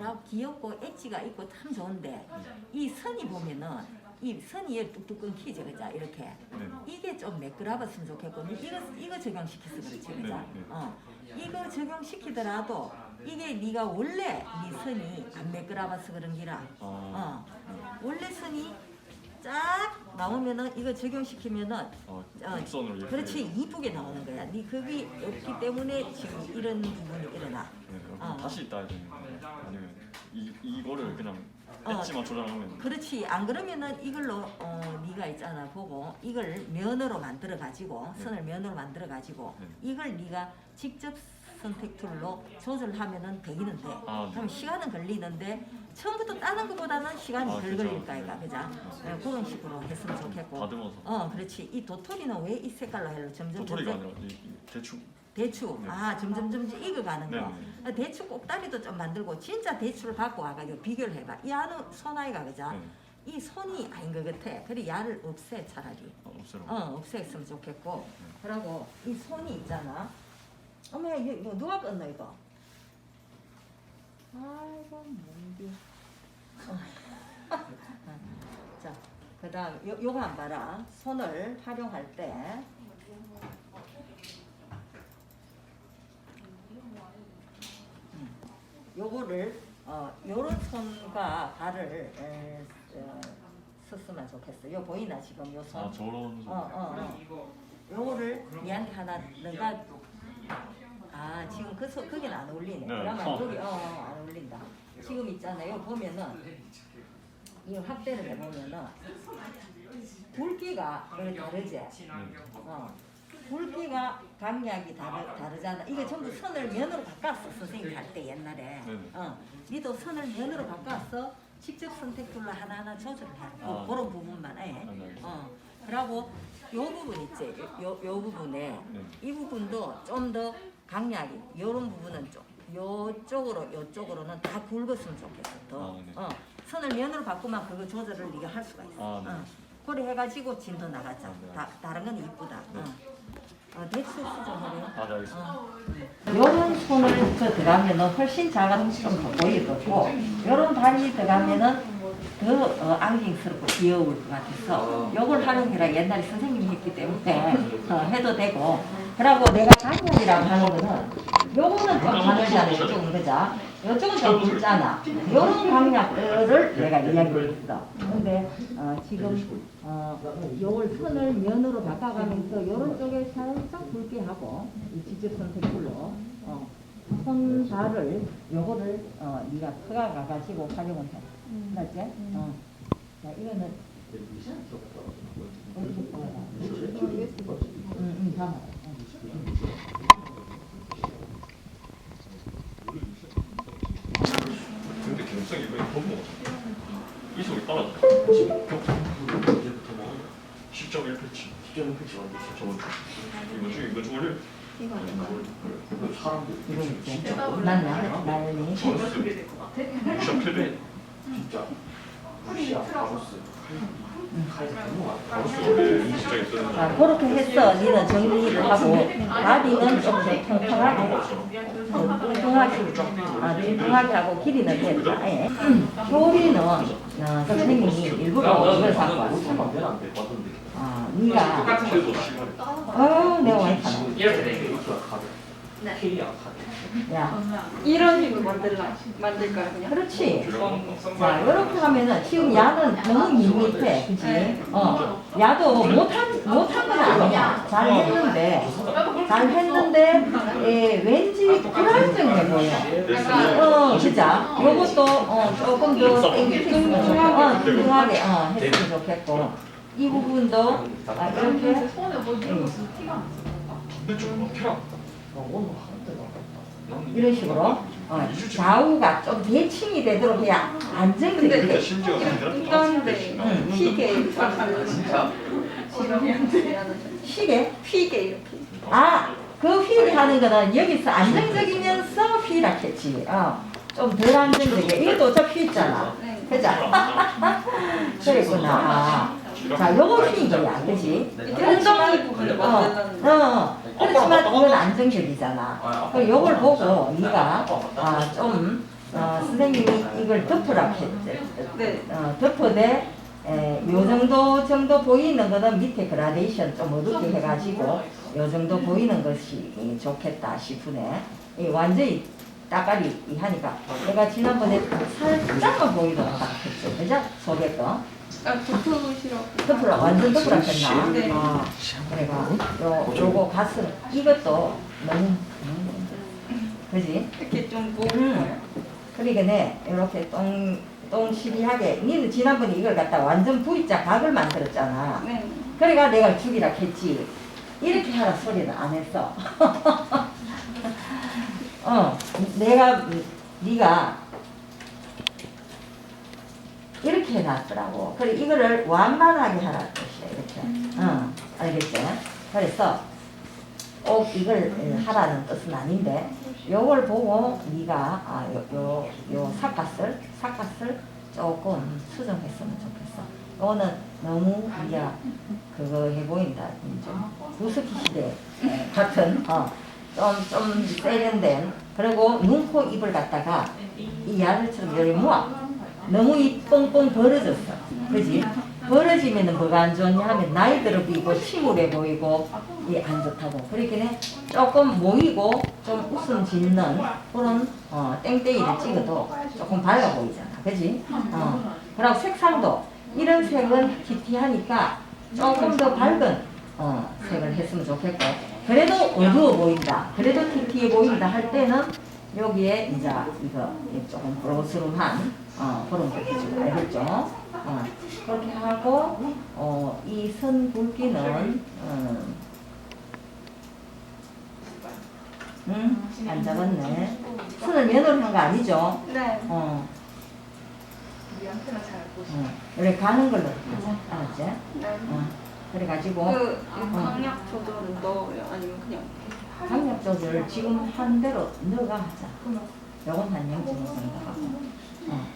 그러고 귀엽고 엣지가 있고 참 좋은데 이 선이 보면은 이 선이 얘 뚝뚝 끊기죠, 그자 이렇게. 네. 이게 좀 매끄러웠으면 좋겠고 이거 이거 적용시켜서 그렇지, 그자. 네, 네. 어, 이거 적용시키더라도 이게 네가 원래 네 선이 안 매끄러워서 그런 기라. 아, 어, 원래 선이 쫙 나오면은 이거 적용시키면은 어, 어, 곡선으로 이렇게. 그렇지 이쁘게 나오는 거야. 네 겁이 없기 때문에 지금 이런 부분이 일어나. 네, 그럼 어. 다시 따야 되는? 아니면 이 이거를 그냥 어. 엣지만 조절하면 그렇지 안 그러면은 이걸로 어 네가 있잖아 보고 이걸 면으로 만들어 가지고 네. 선을 면으로 만들어 가지고 네. 이걸 네가 직접 선택 툴로 조절하면 되기는 돼. 아, 네. 그럼 시간은 걸리는데 처음부터 따는 것보다는 시간이 아, 덜 그죠. 걸릴까 이가 그자. 어, 그런 식으로 했으면 좋겠고. 다듬어서. 어 그렇지. 이 도토리는 왜 이 색깔로 해로 점점 도토리가 점점. 아니라 이, 이 대충 대추. 네. 아 점점 점점 익어가는 네, 거. 네. 어, 대추 꼭다리도 좀 만들고 진짜 대추를 갖고 와가지고 비교를 해봐. 이 안은 소나이가 그자 네. 이 손이 아닌 것 같아. 그래 야를 없애 차라리. 어, 없애라. 어 없앴으면 좋겠고. 그러고 이 손이 있잖아. 어머 이거, 이거 누가 껐노 이거 아이고 뭔디 자 그 다음 요, 요거 한 봐라 손을 활용할 때 요거를 어 요런 손과 발을 에, 어, 썼으면 좋겠어. 요 보이나 지금 요 손? 아 저런 어, 어, 어. 요거를 얘한테 하나 내가 아 지금 그 소, 거기는 안 어울리네. 네. 그러면 어. 여기 어, 어, 안 어울린다. 지금 있잖아요. 보면은 이 확대를 해보면은 굵기가 다르지. 네. 어. 굵기가 강약이 다르, 다르잖아. 이게 전부 선을 면으로 바꿨어 선생님이 할때 옛날에. 어. 니도 선을 면으로 바꿨어. 직접 선택툴로 하나하나 조절해. 아. 그, 런 부분만 해. 아, 네. 어. 그러고 요 부분 있지. 요, 요 부분에 네. 이 부분도 좀 더 강약이 요런 부분은 좀 요쪽으로 요쪽으로는 다 굵었으면 좋겠어. 더. 아, 네. 어. 선을 면으로 바꾸면 그거 조절을 네가 할 수가 있어. 아, 네. 어. 그래 해가지고 진도 나갔자. 아, 네. 다, 다른 건 이쁘다. 네. 어. 어, 대추 수정하래요. 아, 네, 알겠습니다. 어. 요런 손을 그 들어가면은 훨씬 좀 보이고 요런 발이 들어가면은 더 어, 앙증스럽고 귀여울 것 같아서 요걸 활용해라 옛날에 선생님이 했기 때문에 어, 해도 되고 그러고 내가 단열이라고 하는 거는 요거는 좀 가늘잖아 요쪽은 그자 요쪽은 좀 굵잖아. 요런 강약들을 내가 이야기했어. 근데 어, 지금 어, 요걸 선을 면으로 바꿔가면서 요런 쪽에 살짝 굵게 하고 이 직접 선택술로 어, 손발을 요거를 어, 네가 커가 가 가지고 활용을 해. 맞지? 어. 자 이거는 어디서 꺼야 응, 응, 담아. 이거 있지? 난 나, 나연이. 유샵 필드. 진짜 너무 많아. 바로스 원래 진짜 있었는데. 자, 그렇게 해서 니는 정리를 하고 바디는 좀더 평평하게 뚱뚱하게 아, 뚱뚱하게 하고 길이는 됐다. 예. 효리는 어, 선생님이 일부러 이걸 갖고 왔어. 아, 시간이. 어, 내가. 이렇게 돼. 카드. 야, 이런 식으로 만들라 만들까요? 그냥? 그렇지. 자, 이렇게 하면은 지금 야는 너무 밋밋해, 그치? 어, 야도 못한 못한 건 아니야. 잘 했는데, 잘 했는데, 예, 왠지 불안정해 보여. 어, 진짜. 요것도 어, 조금 더 어, 뚱뚱하게 어, 했으면 좋겠고, 이 부분도 아, 이렇게? 손에 뭐 들고 있으면 티가 안 근데 좀 막혀. 오늘 한 대가. 이런 식으로 어, 좌우가 좀 대칭이 되도록 해야 안정적이게 근데 돼. 심지어 인간데 응. 피게 진짜 시계? 피게 이렇게 아, 그휠 하는 거는 여기서 안정적이면서 휠이라겠지. 어, 좀덜 안정적이게. 이것도 어차피 있잖아. 네. 그죠? 그랬구나. 아. 자, 요거 휠인 거야. 그지? 이렇게 엉덩이 부분을 어, 만들는 어, 어. 그렇지만 그건 안정적이잖아. 그 요걸 보고 네가 아, 좀 어, 선생님이 이걸 덮으라 했지. 네. 어, 덮어대 에, 요 정도 정도 보이는 거는 밑에 그라데이션 좀 어둡게 해가지고 요 정도 보이는 것이 이, 좋겠다 싶으네. 이 완전히 따까리 이 하니까 내가 지난번에 살짝만 보이도록 딱 했죠. 그죠? 속에 거. 아, 덮으시라고. 덮으라 완전 덮으라 했나? 네. 어, 내가 요 요거 가슴 이것도 너무 너무 그지? 이렇게 좀 음. 모으고요. 그러니까 네 이렇게 똥 똥실이하게 니는 지난번에 이걸 갖다 완전 V자 각을 만들었잖아. 네. 그러니까 내가 죽이라 했지. 이렇게 하라 소리는 안 했어. 어, 내가 네가 이렇게 해놨더라고. 그래 이거를 완만하게 하라 뜻이야 이렇게. 어, 알겠지? 그래서 꼭 이걸 에, 하라는 뜻은 아닌데 요걸 보고 네가 아, 요, 요, 요 삿갓을 삿갓을 조금 수정했으면 좋겠어. 요거는 너무 이제 그거 해 보인다. 좀 구스키 시대 같은 어, 좀좀 세련된 그리고 눈, 코, 입을 갖다가 이 야들처럼 여기 모아. 너무 이 뻥뻥 벌어졌어. 그지? 벌어지면은 뭐가 안 좋냐 하면 나이 들어 보이고 침울해 보이고 이게 안 좋다고. 그러기에 조금 모이고 좀 웃음 짓는 그런 어, 땡땡이를 찍어도 조금 밝아 보이잖아. 그지? 어. 그리고 색상도 이런 색은 키티하니까 조금 더 밝은 어, 색을 했으면 좋겠고 그래도 어두워 보인다. 그래도 키티해 보인다 할 때는 여기에 이제 이거 조금 브로스름한 어, 그런 거 해주고 알겠죠? 어, 그렇게 하고 어, 이 선 굵기는 음, 음, 안 잡았네. 선을 면으로 한 거 아니죠? 네. 어, 어, 그래 가는 걸로 하자. 알았지? 네. 어, 그래가지고 그, 이 강약 조절은 넣어요? 아니면 그냥? 강력 조절 지금 한 대로 넣어가 하자. 요건 한0.5 정도 하고. 어.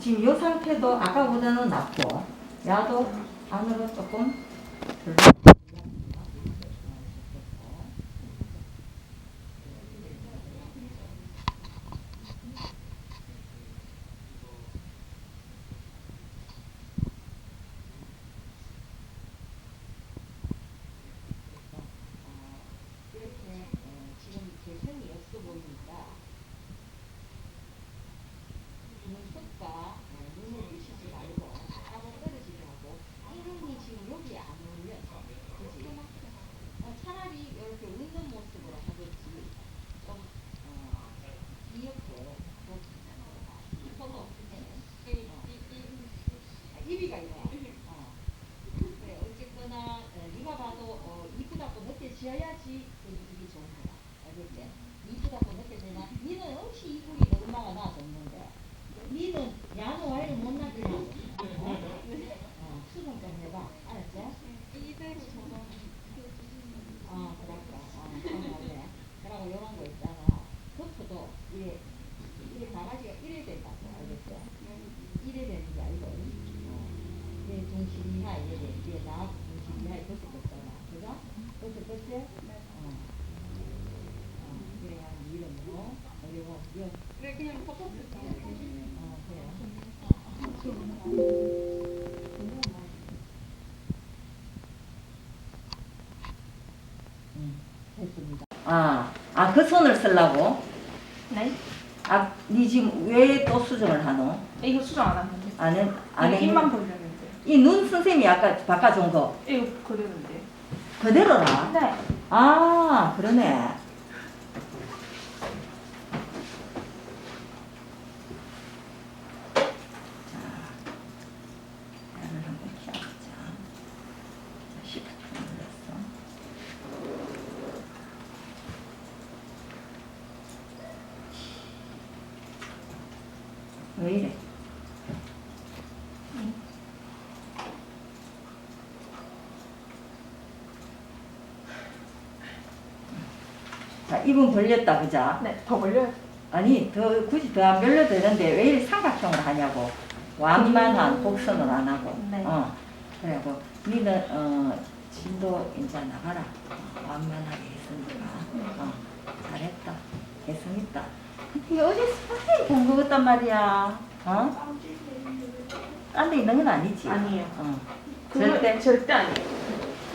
지금 이 상태도 아까보다는 낫고 야도 안으로 조금 들러. 이렇게 어, 지금 개선이 없어 보이니까 눈썹과 어, 눈을 미시지 말고 하고 떨어지게 하고 이름이 지금 여기에 안 어울려서 그지? 어, 차라리 이렇게 웃는 모습으로 하든지 좀 어, 귀엽게 서도 어. 아, 입이가 이거야 어. 그래 어쨌거나 어, 네가 봐도 어, 이쁘다고 느껴져야지 그 이게 좋은 거야 알겠지? 이쁘다고 느껴지나 니는 역시 이쁘게 얼마가 나아졌는데 니는 야는 와이를 못 나게 하고 어? 어, 수정 좀 해봐 알았지? 이대로 저는 어 그럴까 어 그래 그러고 이런 거 있잖아 덮어도 이래 이래 바가지가 이래 된다고 알겠지? 이래 되는 게 아니고 어, 이게 중심이야 이래 돼 이게 나 중심이야 이렇게 됐잖아 그죠? 그래야 그래 그냥 어, 그래요. 됐습니다. 아, 아, 그 손을 쓰려고? 네? 아, 니 지금 왜 또 수정을 하노? 이거 수정 안 하는데 안 해, 안 해. 입만 벌렸는데 이 눈 선생님이 아까 바꿔준 거 이거 그대로인데 그대로라? 네 아, 그러네. 왜 이래? 자, 입은 벌렸다, 그자? 네, 더 벌려요 아니 더 굳이 더안 별로 되는데 왜 이렇게 삼각형으로 하냐고 완만한 곡선으로 안 하고 네. 어 그래고 니는 어 진도 이제 나가라 어, 완만하게 했으니까 어 잘했다 개성 있다 이게 어디 스파이 본것 같단 말이야. 어? 딴 데 있는 건 아니지? 아니에요. 어. 절대? 절대 아니에요.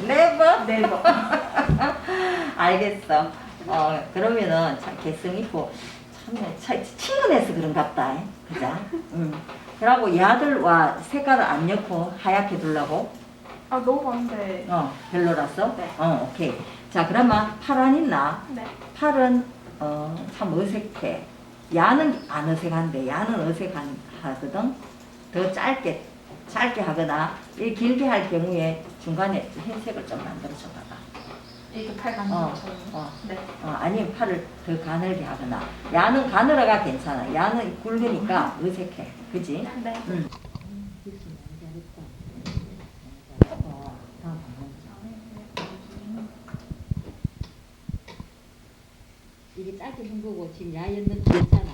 네버? 네버. 알겠어. 어, 그러면은 참 개성 있고 차- 친근해서 그런갑다. 그자? 응. 그러고 야들와 색깔을 안 넣고 하얗게 두려고? 아 너무 많은데. 어, 별로라서? 네. 어, 오케이. 자, 그러면 팔안 있나? 네. 팔은 어, 참 어색해. 야는 안 어색한데 야는 어색하거든. 더 짧게 짧게 하거나 이 길게 할 경우에 중간에 흰색을 좀 만들어 줘 봐봐. 이렇게 팔 가는 어, 것처럼. 어. 네. 어, 아니면 팔을 더 가늘게 하거나 야는 가늘어가 괜찮아. 야는 굵으니까 어색해. 그지? 네. 응. 이게 짧게 한 거고 지금 야 였는 거 있잖아.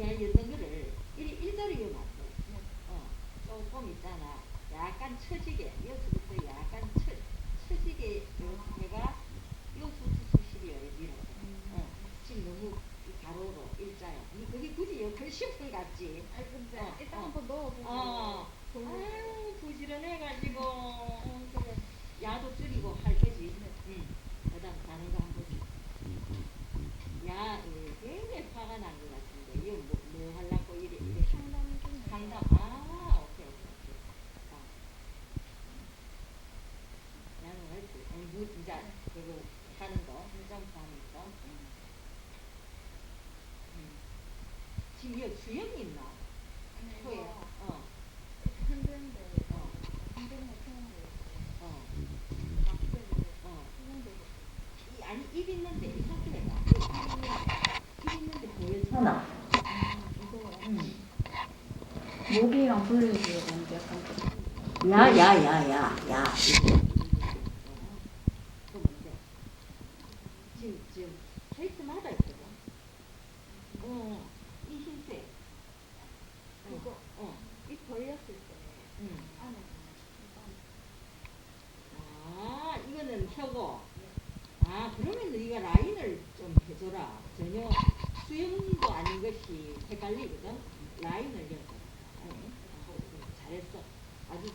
야 였는 거를 일 일자리로 놨어. 어, 조금 있잖아. 약간 처지게 여기서부터 이렇게 해가 여기서부터 수시려 밀어. 어, 지금 너무 이 가로로 일자야. 이 그게 굳이 역할 심은 같지. 아니 근데 어, 일단 어. 한번 넣어보고 어. 보는 아유 부지런해가지고 어, 그래. 야도 줄이고 할 거지. 응. 그다음 다른 거 한번 보지. 야, 예, 굉장히 화가 난 것 같은데 이거 뭐, 뭐 하려고 이래 이래. 상담 좀 상담. 아, 오케이 오케이 오케이. 아. 나는 알지. 아니 뭐 진짜 그거 하는 거, 점프 하는 거. 응. 응. 지금 여기 수영이 있나? 코에. 이거 어. 흔드는데 어. 흔드는 거 펴는 거 어. 막대고 어. 펴는 거 이, 아니 입 있는데 이 상태가 입 있는데 보여주나? 이거 응. 목이랑 분리해줘야 되는데 약간 좀 야야 야 야야 또 뭔데? 지금 지금 케이스마다 있거든. 어, 이 흰색. 그거 어, 이 벌렸을 때 응. 안에 아, 이거는 펴고. 아, 그러면 네가 라인을 좀 해줘라. 전혀 수영도 아닌 것이 헷갈리거든. 라인을 해줘. 어, 어, 잘했어.